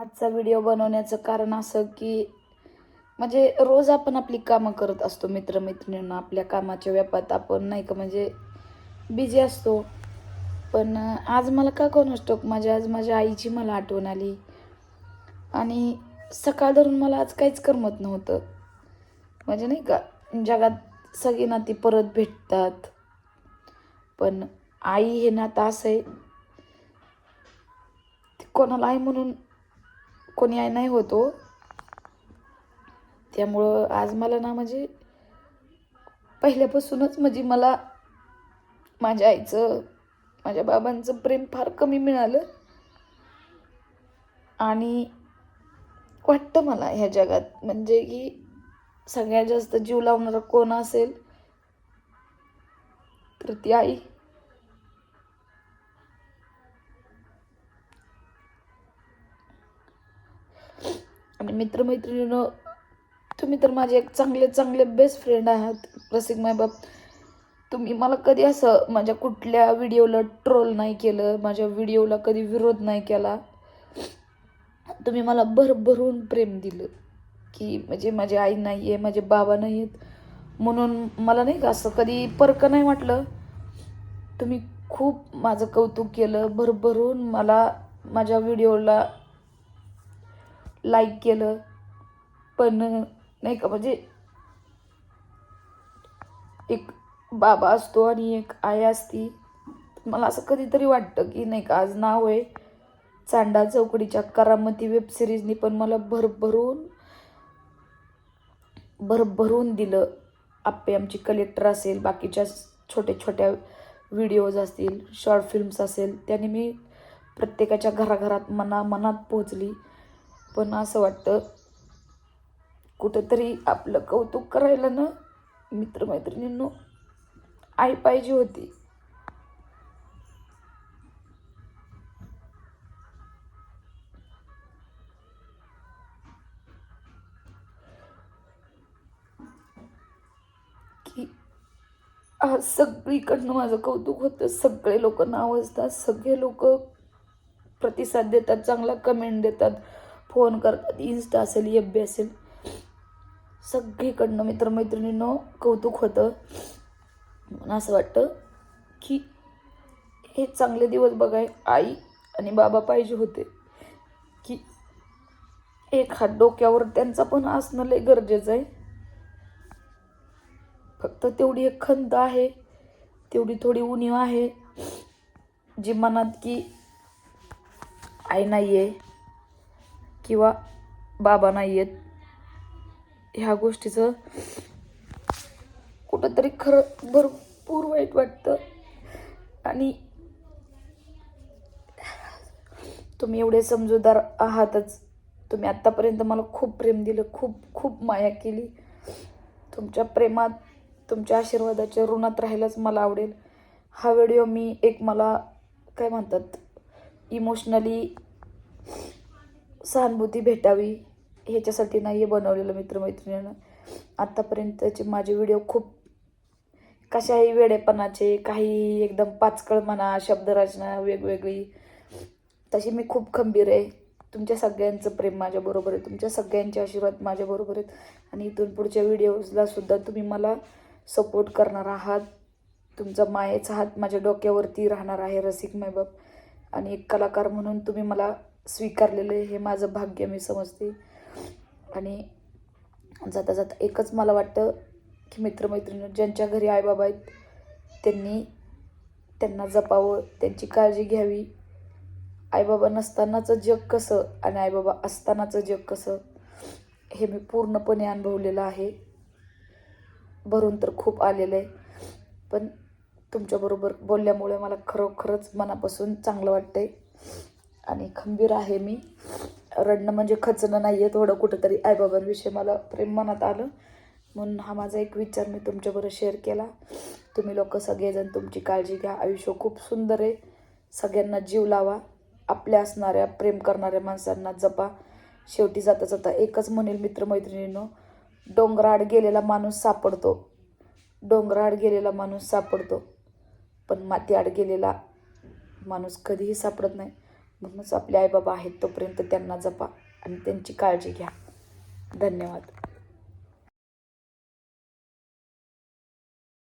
आजचा व्हिडिओ बनवण्याचं कारण असं की म्हणजे रोज आपण आपली कामं करत असतो मित्रमैत्रिणींना आपल्या कामाच्या व्यापात आपण नाही का म्हणजे बिझी असतो. पण आज मला का कोण असतो माझ्या आज माझ्या आईची मला आठवण आली. आणि सकाळ धरून मला आज काहीच करमत नव्हतं. म्हणजे नाही का जगात सगळी नाती परत भेटतात. पण आई हे नातं असं आहे. कोणाला आहे म्हणून कोणी आई नाही होतो. त्यामुळं आज मला ना म्हणजे पहिल्यापासूनच म्हणजे मला माझ्या आईचं माझ्या बाबांचं प्रेम फार कमी मिळालं. आणि वाटतं मला ह्या जगात म्हणजे की सगळ्यात जास्त जीव लावणारा कोण असेल तर ती आई. आणि मित्रमैत्रिणीनं तुम्ही तर माझे एक चांगले चांगले बेस्ट फ्रेंड आहात. रसिक मायबाप तुम्ही मला कधी असं माझ्या कुठल्या व्हिडिओला ट्रोल नाही केलं माझ्या व्हिडिओला कधी विरोध नाही केला. तुम्ही मला भरभरून प्रेम दिलं की म्हणजे माझी आई नाही आहे माझे बाबा नाही आहेत म्हणून मला नाही का असं कधी परक नाही वाटलं. तुम्ही खूप माझं कौतुक केलं. भरभरून मला माझ्या व्हिडिओला लाईक केलं. पण नाही का म्हणजे एक बाबा असतो आणि एक आई असती. मला असं कधीतरी वाटतं की नाही का आज नाव आहे चांडा चौकडीच्या करामती वेब सिरीजनी पण मला भरभरून भरभरून दिलं. आप्पे आमची कलेक्टर असेल बाकीच्या छोट्या छोट्या व्हिडिओज असतील शॉर्ट फिल्म्स असेल त्याने मी प्रत्येकाच्या घराघरात मना मनात पोचली पण असं वाटतं कुठंतरी आपलं कौतुक करायला ना मित्रमैत्रिणींनो आई पाहिजे होती. की आज सगळीकडनं माझं कौतुक होतं. सगळे लोक नावजतात सगळे लोक प्रतिसाद देतात चांगला कमेंट देतात. फोन करतात इन्स्टा असेल एफ बी असेल. सगळीकडनं मित्रमैत्रिणींनो कौतुक होतं. म्हणून असं वाटतं की हे चांगले दिवस बघाय आई आणि बाबा पाहिजे होते. की एक हात डोक्यावर त्यांचा पण असणं लय गरजेचं आहे. फक्त तेवढी एक खंत आहे तेवढी थोडी उणीव आहे. जी मनात की आई नाही आहे किंवा बाबा नाही आहेत ह्या गोष्टीचं कुठंतरी खरं भरपूर वाईट वाटतं. आणि तुम्ही एवढे समजूदार आहातच. तुम्ही आत्तापर्यंत मला खूप प्रेम दिलं खूप खूप माया केली. तुमच्या प्रेमात तुमच्या आशीर्वादाच्या ऋणात राहायलाच मला आवडेल. हा व्हिडिओ मी एक मला काय म्हणतात इमोशनली सहानुभूती भेटावी ह्याच्यासाठी नाही आहे बनवलेलं मित्रमैत्रिणीनं. आत्तापर्यंतचे माझे व्हिडिओ खूप कशाही वेडेपणाचे काही एकदम पाचकळ म्हणा शब्दरचना वेगवेगळी तशी मी खूप खंबीर आहे. तुमच्या सगळ्यांचं प्रेम माझ्याबरोबर आहे. तुमच्या सगळ्यांचे आशीर्वाद माझ्याबरोबर आहेत. आणि इथून पुढच्या व्हिडिओजला सुद्धा तुम्ही मला सपोर्ट करणार आहात. तुमचा मायेचा हात माझ्या डोक्यावरती राहणार आहे रसिक मायबाप आणि एक कलाकार म्हणून तुम्ही मला स्वीकारलेलं आहे हे माझं भाग्य मी समजते. आणि जाता जाता एकच मला वाटतं की मित्रमैत्रिणी ज्यांच्या घरी आईबाबा आहेत त्यांनी त्यांना जपावं त्यांची काळजी घ्यावी. आईबाबा नसतानाचं जग कसं आणि आईबाबा असतानाचं जग कसं हे मी पूर्णपणे अनुभवलेलं आहे. भरून तर खूप आलेलं आहे. पण तुमच्याबरोबर बोलल्यामुळे मला खरोखरच मनापासून चांगलं वाटतं आहे आणि खंबीर आहे मी. रडणं म्हणजे खचणं नाही आहे थोडं कुठंतरी आईबाबांविषयी मला प्रेम मनात आलं. म्हणून हा माझा एक विचार मी तुमच्याबरोबर शेअर केला. तुम्ही लोक सगळेजण तुमची काळजी घ्या. आयुष्य खूप सुंदर आहे. सगळ्यांना जीव लावा. आपल्या असणाऱ्या प्रेम करणाऱ्या माणसांना जपा. शेवटी जाता जाता एकच म्हणेल मित्रमैत्रिणींनो डोंगराआड गेलेला माणूस सापडतो. डोंगराआड गेलेला माणूस सापडतो. पण मातीआड गेलेला माणूस कधीही सापडत नाही. म्हणूनच आपले आईबाबा आहेत तोपर्यंत त्यांना जपा आणि त्यांची काळजी घ्या. धन्यवाद.